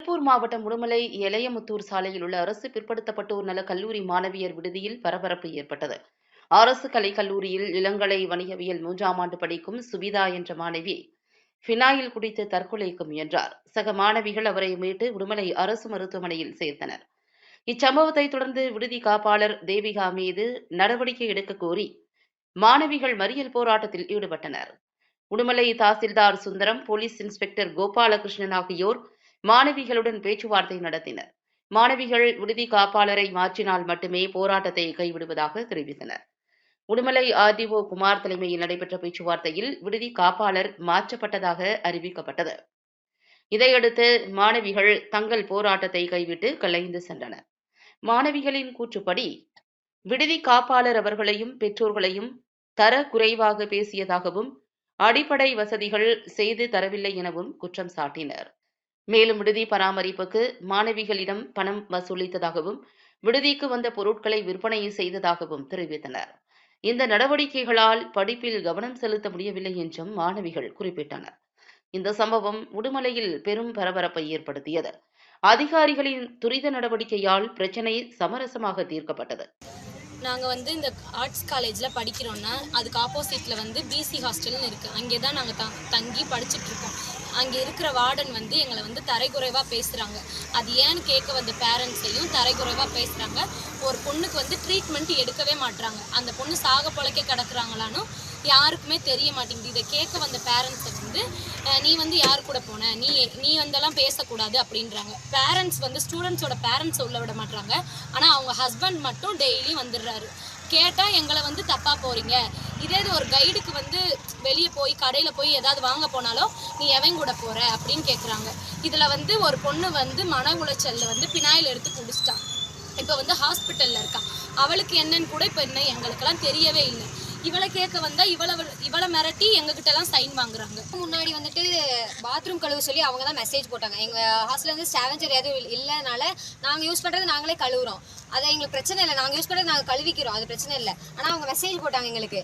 திருப்பூர் மாவட்டம் உடுமலை எலையமுத்தூர் சாலையில் உள்ள அரசு பிற்படுத்தப்பட்டோர் நல கல்லூரி மாணவியர் விடுதியில் பரபரப்பு ஏற்பட்டது. அரசு கலைக் கல்லூரியில் இளங்கலை வணிகவியல் மூன்றாம் ஆண்டு படிக்கும் சுபிதா என்ற மாணவி ஃபினாயில் குடித்து தற்கொலைக்கு முயன்றார். சக மாணவிகள் அவரை மீட்டு உடுமலை அரசு மருத்துவமனையில் சேர்த்தனர். இச்சம்பவத்தை தொடர்ந்து விடுதி காப்பாளர் தேவிகா மீது நடவடிக்கை எடுக்க கோரி மாணவிகள் மறியல் போராட்டத்தில் ஈடுபட்டனர். உடுமலை தாசில்தார் சுந்தரம் போலீஸ் இன்ஸ்பெக்டர் கோபாலகிருஷ்ணன் ஆகியோர் மாணவிகளுடன் பேச்சுவார்த்தை நடத்தினர். மாணவிகள் விடுதி காப்பாளரை மாற்றினால் மட்டுமே போராட்டத்தை கைவிடுவதாக தெரிவித்தனர். உடுமலை ஆர்டிஓ குமார் தலைமையில் நடைபெற்ற பேச்சுவார்த்தையில் விடுதி காப்பாளர் மாற்றப்பட்டதாக அறிவிக்கப்பட்டது. இதையடுத்து மாணவிகள் தங்கள் போராட்டத்தை கைவிட்டு கலைந்து சென்றனர். மாணவிகளின் கூற்றுப்படி விடுதி காப்பாளர் அவர்களையும் பெற்றோர்களையும் தர குறைவாக பேசியதாகவும் அடிப்படை வசதிகள் செய்து தரவில்லை எனவும் குற்றம் சாட்டினர். மேலும் விடுதி பராமரிப்புக்கு மாணவிகளிடம் பணம் வசூலித்ததாகவும் விடுதிக்கு வந்த பொருட்களை விற்பனை செய்ததாகவும் தெரிவித்தனர். இந்த நடவடிக்கைகளால் படிப்பில் கவனம் செலுத்த முடியவில்லை என்றும் மாணவிகள் குறிப்பிட்டனர். இந்த சம்பவம் உடுமலையில் பெரும் பரபரப்பை ஏற்படுத்தியது. அதிகாரிகளின் துரித நடவடிக்கையால் பிரச்சனை சமரசமாக தீர்க்கப்பட்டது. நாங்கள் வந்து இந்த ஆர்ட்ஸ் காலேஜில் படிக்கிறோன்னா அதுக்கு ஆப்போசிட்டில் வந்து பிசி ஹாஸ்டல்னு இருக்குது அங்கே தான் நாங்கள் த தங்கி படிச்சுட்டு இருக்கோம். அங்கே இருக்கிற வார்டன் வந்து எங்களை வந்து தரைக்குறைவாக பேசுகிறாங்க அது ஏன்னு கேட்க வந்த பேரண்ட்ஸையும் தரைக்குறைவாக பேசுகிறாங்க ஒரு பொண்ணுக்கு வந்து ட்ரீட்மெண்ட் எடுக்கவே மாட்டுறாங்க அந்த பொண்ணு சாக பொழைக்க கிடக்குறாங்களான்னு யாருக்குமே தெரிய மாட்டேங்குது. இதை கேட்க வந்த பேரண்ட்ஸை வந்து நீ வந்து யார் கூட போன? நீ நீ வந்தெல்லாம் பேசக்கூடாது அப்படின்றாங்க. பேரண்ட்ஸ் வந்து ஸ்டூடெண்ட்ஸோட பேரண்ட்ஸை உள்ள விட மாட்டுறாங்க ஆனால் அவங்க ஹஸ்பண்ட் மட்டும் டெய்லி வந்துடுறாரு. கேட்டால் எங்களை வந்து தப்பாக போகிறீங்க இதே இது ஒரு கைடுக்கு வந்து வெளியே போய் கடையில் போய் ஏதாவது வாங்க போனாலும் நீ எவன் கூட போகிற அப்படின்னு கேட்குறாங்க இதில் வந்து ஒரு பொண்ணு வந்து மன உளைச்சலில் வந்து பினாயில் எடுத்து குடிச்சிட்டான் இப்போ வந்து ஹாஸ்பிட்டலில் இருக்கா. அவளுக்கு என்னன்னு கூட இப்போ என்ன எங்களுக்கெல்லாம் தெரியவே இல்லை. இவளை கேட்க வந்தா இவளை இவளை மிரட்டி எங்ககிட்ட எல்லாம் சைன் வாங்குறாங்க. முன்னாடி வந்துட்டு பாத்ரூம் கழுவு சொல்லி அவங்க தான் மெசேஜ் போட்டாங்க. எங்க ஹாஸ்டலில் வந்து ஸ்டாவஞ்சர் எதுவும் இல்லைனால நாங்கள் நாங்க யூஸ் பண்றது நாங்களே கழுவுறோம். அது எங்களுக்கு பிரச்சனை இல்லை. நாங்கள் யூஸ் பண்ணி நாங்கள் கழுவிக்கிறோம். அது பிரச்சனை இல்லை. ஆனால் அவங்க மெசேஜ் போட்டாங்க எங்களுக்கு.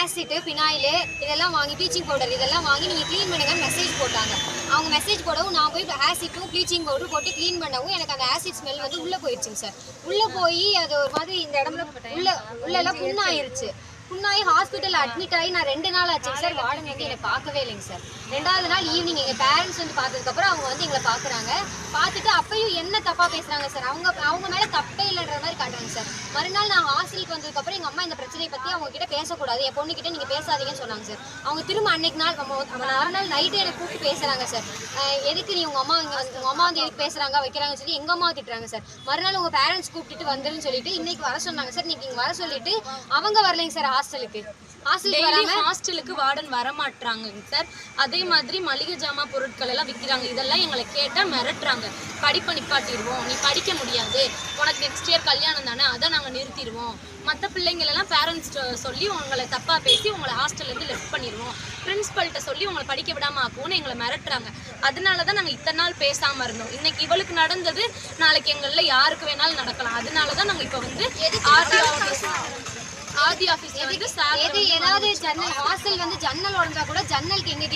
ஆசிட் பினாயிலு இதெல்லாம் வாங்கி ப்ளீச்சிங் பவுடர் இதெல்லாம் வாங்கி நீங்கள் க்ளீன் பண்ணுங்கன்னு மெசேஜ் போட்டாங்க. அவங்க மெசேஜ் போடவும் நான் போய் ஆசிட்டும் ப்ளீச்சிங் பவுடர் போட்டு க்ளீன் பண்ணவும் எனக்கு அந்த ஆசிட் ஸ்மெல் வந்து உள்ளே போயிடுச்சுங்க சார் உள்ளே போய் அது ஒரு மாதிரி இந்த இடம்ல உள்ள உள்ளெல்லாம் புண்ணாயிருச்சு. புண்ணாயி ஹாஸ்பிட்டல் அட்மிட் ஆகி நான் ரெண்டு நாள் ஆச்சுங்க சார் வார்டன் வந்து என்னை பார்க்கவே இல்லைங்க சார். ரெண்டாவது நாள் ஈவினிங் எங்கள் பேரண்ட்ஸ் வந்து பார்த்ததுக்கப்புறம் அவங்க வந்து எங்களை பார்க்குறாங்க. பார்த்துட்டு அப்பயும் என்ன தப்பாக பேசுகிறாங்க சார்? அவங்க அவங்க மேலே தப்பே இல்லைன்ற மாதிரி காட்டுறாங்க சார். மறுநாள் நான் ஹாஸ்டலுக்கு வந்ததுக்கப்புறம் எங்கள் அம்மா இந்த பிரச்சனையை பற்றி அவங்க கிட்ட பேசக்கூடாது. என் பொண்ணுக்கிட்ட நீங்கள் பேசாதீங்கன்னு சொன்னாங்க சார். அவங்க திரும்ப அன்னைக்கு நாள் நம்ம நம்ம மறுநாள் நைட்டு எனக்கு கூப்பிட்டு பேசுகிறாங்க சார். எதுக்கு நீ உங்கள் அம்மா உங்கள் அம்மா வந்து எதுக்கு பேசுகிறாங்க வைக்கிறாங்கன்னு சொல்லி எங்கள் அம்மா திட்டுறாங்க சார். மறுநாள் உங்கள் பேரண்ட்ஸ் கூப்பிட்டுட்டு வந்துருன்னு சொல்லிட்டு இன்னைக்கு வர சொன்னாங்க சார். நீங்கள் இங்கே வர சொல்லிட்டு அவங்க வரலைங்க சார். ஹாஸ்டலுக்கு. ஹாஸ்டலுக்கு டெய்லி ஹாஸ்டலுக்கு வார்டன் வர மாட்றாங்க சார். அதே மாதிரி மளிகை ஜாமான் பொருட்கள் எல்லாம் விற்கிறாங்க இதெல்லாம் எங்களை கேட்டால் மிரட்டுறாங்க. படிப்பை நிப்பாட்டிடுவோம். நீ படிக்க முடியாது. உனக்கு நெக்ஸ்ட் இயர் கல்யாணம் தானே. அதை நாங்கள் நிறுத்திடுவோம். மற்ற பிள்ளைங்களெல்லாம் பேரண்ட்ஸ் சொல்லி உங்களை தப்பாக பேசி உங்களை ஹாஸ்டல்லேருந்து லெஃப்ட் பண்ணிடுவோம். பிரின்ஸ்பல்கிட்ட சொல்லி உங்களை படிக்க விடாம ஆக்குவோன்னு எங்களை மிரட்டுறாங்க. அதனால தான் நாங்கள் இத்தனை நாள் பேசாமல் இருந்தோம். இன்னைக்கு இவளுக்கு நடந்தது நாளைக்கு எங்களில் யாருக்கு வேணாலும் நடக்கலாம். அதனால தான் நாங்கள் இப்போ வந்து ஆர்டி ஆர்டி ஆஃபீஸ்ல வந்து எது ஏதாவது ஜன்னல் ஹாஸ்டல் வந்து ஜன்னல் உடஞ்சா கூட ஜன்னலுக்கு எங்க